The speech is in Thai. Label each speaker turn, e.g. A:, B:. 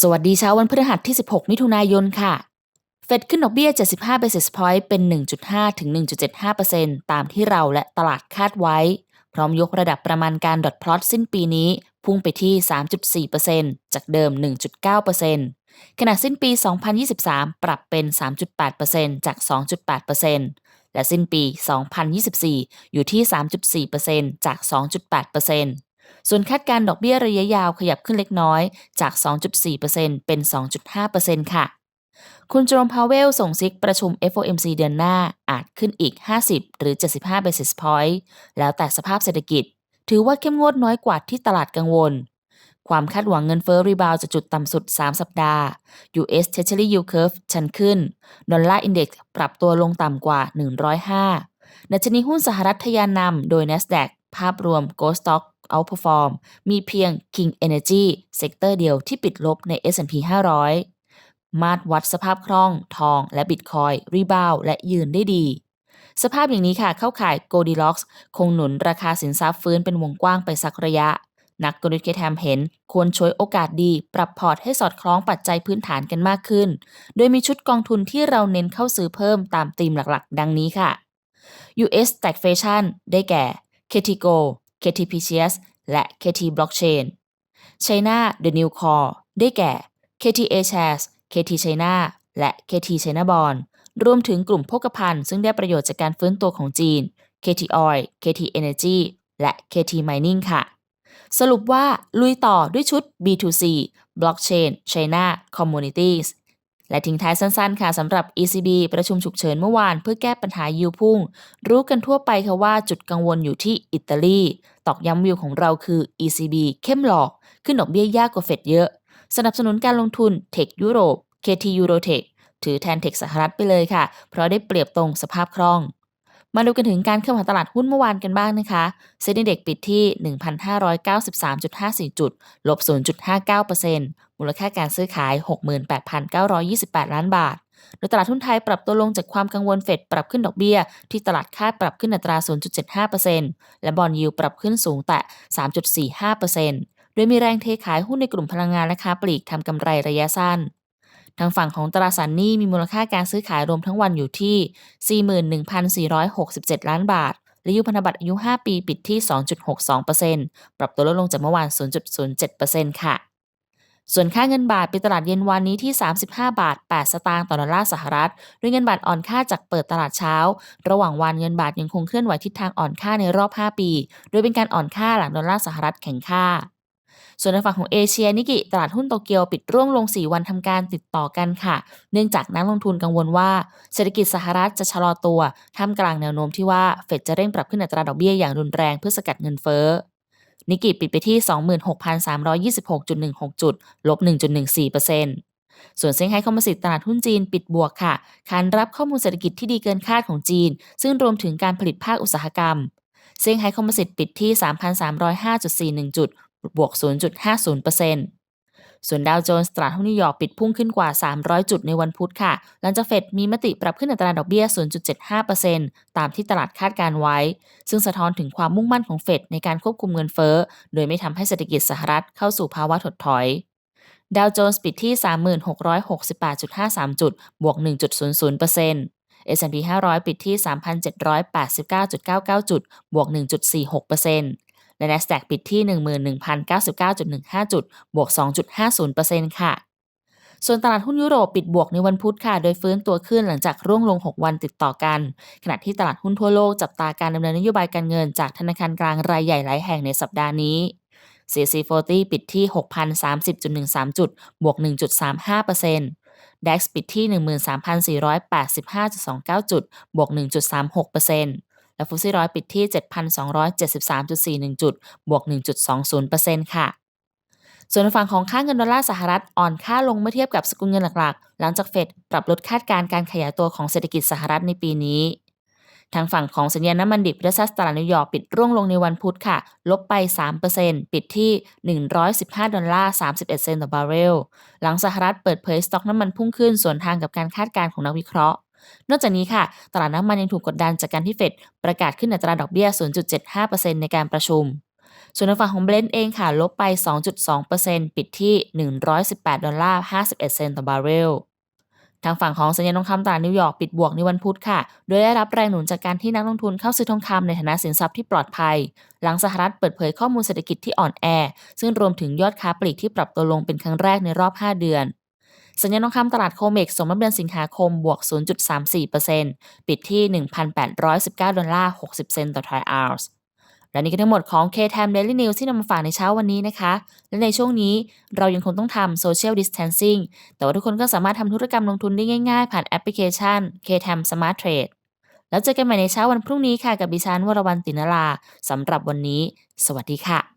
A: สวัสดีเช้าวันพฤหัสที่ 16 มิถุนายนค่ะ เฟดขึ้นดอกเบี้ย 75 basis point เป็น 1.5 ถึง 1.75%ตามที่เราและตลาดคาดไว้ พร้อมยกระดับประมาณการดอทพลอตสิ้นปีนี้ พุ่งไปที่ 3.4%จากเดิม 1.9%ขณะสิ้นปี 2023 ปรับเป็น 3.8%จาก 2.8%และสิ้นปี 2024 อยู่ที่ 3.4%จาก 2.8% ส่วนคาดการดอกเบี้ยระยะยาวขยับขึ้นเล็กน้อยจาก 2.4%เป็น 2.5%ค่ะ คุณโจมพาวเวลส่งซิกประชุม FOMC เดือนหน้าอาจขึ้นอีก 50 หรือ 75 basis point แล้วแต่สภาพเศรษฐกิจ ถือว่าเข้มงวดน้อยกว่าที่ตลาดกังวล ความคาดหวังเงินเฟ้อรีบาวจะจุดต่ำสุด 3 สัปดาห์ US Treasury Yield Curve ชันขึ้น ดอลลาร์อินเด็กซ์ปรับตัวลงต่ำกว่า 105ดัชนีหุ้นสหรัฐทะยานนำโดย NASDAQ ภาพรวม Gold Stock outperform มีเพียง King Energy เซกเตอร์เดียวที่ปิดลบใน S&P 500 มาตรวัดสภาพคล่อง ทอง และบิตคอยรีบาวและยืนได้ดี สภาพอย่างนี้ค่ะเข้าข่าย Goldilocks คงหนุนราคาสินทรัพย์ฟื้นเป็นวงกว้างไปสักระยะ นักกลยุทธ์เคทมเห็น ควรช่วยโอกาสดี ปรับพอร์ตให้สอดคล้องปัจจัยพื้นฐานกันมากขึ้น โดยมีชุดกองทุนที่เราเน้นเข้าซื้อเพิ่มตามธีมหลักๆ ดังนี้ค่ะ US Stagflation ได้แก่ KTGO KTPCS และ KT Blockchain China The New Core ได้แก่ KTA Shares KT China และ KT China Bond รวมถึงกลุ่มโภคภัณฑ์ซึ่งได้ประโยชน์จากการฟื้นตัวของจีน KT Oil KT Energy และ KT Mining ค่ะ สรุปว่าลุยต่อด้วยชุด B2C Blockchain China Communities และทิ้งท้ายสั้นๆ ค่ะสำหรับ ECB ประชุมฉุกเฉินเมื่อวานเพื่อแก้ปัญหายิวพุ่ง รู้กันทั่วไปค่ะว่าจุดกังวลอยู่ที่อิตาลี ตอกย้ำวิวของเราคือ ECB เข้มหลอก ขึ้นดอกเบี้ยยากกว่าเฟดเยอะ สนับสนุนการลงทุนเทคยุโรป KT Eurotech ถือแทนเทคสหรัฐไปเลยค่ะ เพราะได้เปรียบตรงสภาพคล่อง มาดูกันถึงการเข้ามาตลาดหุ้นเมื่อวานกันบ้างนะคะเซ็นดีเด็กปิดที่ 1,593.54 จุด ลบ 0.59%มูลค่าการซื้อขาย 68,928 ล้านบาท โดยตลาดหุ้นไทยปรับตัวลงจากความกังวลเฟดปรับขึ้นดอกเบี้ย ที่ตลาดคาดปรับขึ้นอัตรา 0.75%และบอลยิวปรับขึ้นสูงแต่ 3.45%โดยมีแรงเทขายหุ้นในกลุ่มพลังงานและค้าปลีกทำกำไรระยะสั้น ทางฝั่งของตราสารหนี้มีมูลค่าการซื้อขายรวมทั้งวันอยู่ที่ 41,467 ล้านบาท และยุพันธบัตรอายุ 5 ปีปิดที่ 2.62%ปรับตัวลดลงจากเมื่อวาน 0.07%ค่ะ ส่วนค่าเงินบาทปิดตลาดเย็นวันนี้ที่ 35 บาท 8 สตางค์ต่อดอลลาร์สหรัฐ ด้วยเงินบาทอ่อนค่าจากเปิดตลาดเช้า ระหว่างวันเงินบาทยังคงเคลื่อนไหวทิศทางอ่อนค่าในรอบ 5 ปี โดยเป็นการอ่อนค่าหลังดอลลาร์สหรัฐแข็งค่า ส่วนในฝั่งของเอเชียนิกิตลาดหุ้นโตเกียวปิดร่วงลง 4 วันทำการติดต่อกันค่ะ เนื่องจากนักลงทุนกังวลว่าเศรษฐกิจสหรัฐจะชะลอตัว ท่ามกลางแนวโน้มที่ว่าเฟดจะเร่งปรับขึ้นอัตราดอกเบี้ยอย่างรุนแรงเพื่อสกัดเงินเฟ้อนิกิปิดไปที่ 26,326.16 จุด ลบ 1.14%ส่วนเซี่ยงไฮ้คอมโพสิตตลาดหุ้นจีนปิดบวกค่ะคานรับข้อมูลเศรษฐกิจที่ดีเกินคาดของจีน ซึ่งรวมถึงการผลิตภาคอุตสาหกรรม เซี่ยงไฮ้คอมโพสิตปิดที่ 3,305.41 จุด บวก 0.50%ส่วนดาวโจนส์ตลาดหุ้นนิวยอร์กปิดพุ่งขึ้นกว่า 300 จุดในวันพุธค่ะ หลังจากเฟดมีมติปรับขึ้นอัตราดอกเบี้ย 0.75%ตามที่ตลาดคาดการไว้ ซึ่งสะท้อนถึงความมุ่งมั่นของเฟดในการควบคุมเงินเฟ้อ โดยไม่ทำให้เศรษฐกิจสหรัฐเข้าสู่ภาวะถดถอยดาวโจนส์ปิดที่ 3668.53 จุด บวก 1.00% S&P 500 ปิดที่ 3,789.99 จุด บวก 1.46% และ NASDAQ ปิดที่ 11,099.15 จุด บวก 2.50%ค่ะส่วนตลาดหุ้นยุโรปปิดบวกในวันพุธค่ะ โดยฟื้นตัวขึ้นหลังจากร่วงลง 6 วันติดต่อกัน ขณะที่ตลาดหุ้นทั่วโลกจับตาการดำเนินนโยบายการเงินจากธนาคารกลางรายใหญ่หลายแห่งในสัปดาห์นี้ CC40 ปิดที่ 6,030.13 จุด บวก 1.35% DAX ปิดที่ 13,485.29 จุด บวก 1.36% และฟุตซี่ร้อยปิดที่ 7,273.41 จุด บวก 1.20%ค่ะส่วนฝั่งของค่าเงินดอลลาร์สหรัฐอ่อนค่าลงเมื่อเทียบกับสกุลเงินหลักๆ หลังจากเฟดปรับลดคาดการณ์การขยายตัวของเศรษฐกิจสหรัฐในปีนี้ ทางฝั่งของสัญญาณน้ำมันดิบดัชตลาดนิวยอร์กปิดร่วงลงในวันพุธค่ะ ลบไป 3%ปิดที่ 115 ดอลลาร์ 31 เซนต์ต่อบาร์เรล หลังสหรัฐเปิดเผยสต็อกน้ำมันพุ่งขึ้นส่วนทางกับการคาดการณ์ของนักวิเคราะห์ นอกจากนี้ค่ะ ตลาดน้ำมันยังถูกกดดันจากการที่เฟดประกาศขึ้นอัตราดอกเบี้ย 0.75%ในการประชุม ส่วนในฝั่งของเบรนท์เองค่ะลบไป 2.2%ปิดที่ 118 ดอลลาร์ 51 เซนต์ต่อบาร์เรลทางฝั่งของสัญญาณทองคำตลาดนิวยอร์กปิดบวกในวันพุธค่ะ โดยได้รับแรงหนุนจากการที่นักลงทุนเข้าซื้อทองคำในฐานะสินทรัพย์ที่ปลอดภัย หลังสหรัฐเปิดเผยข้อมูลเศรษฐกิจที่อ่อนแอ ซึ่งรวมถึงยอดค้าปลีกที่ปรับตัวลงเป็นครั้งแรกในรอบ 5 เดือน สัญญาณทองคำตลาดโคเมกสมรับเดือนสิงหาคมบวก 0.34%ปิดที่ 1,819 ดอลลาร์ 60 เซนต์ต่อทรอยออนซ์และนี่ก็ทั้งหมดของ K-Time Daily News ที่นำมาฝากในเช้าวันนี้นะคะ และในช่วงนี้เรายังคงต้องทำ Social Distancing แต่ว่าทุกคนก็สามารถทำธุรกรรมลงทุนได้ง่ายๆ ผ่านแอปพลิเคชัน K-Time Smart Trade แล้วเจอกันใหม่ในเช้าวันพรุ่งนี้ค่ะ กับดิฉันวรวรรณตินลาสำหรับวันนี้ สวัสดีค่ะ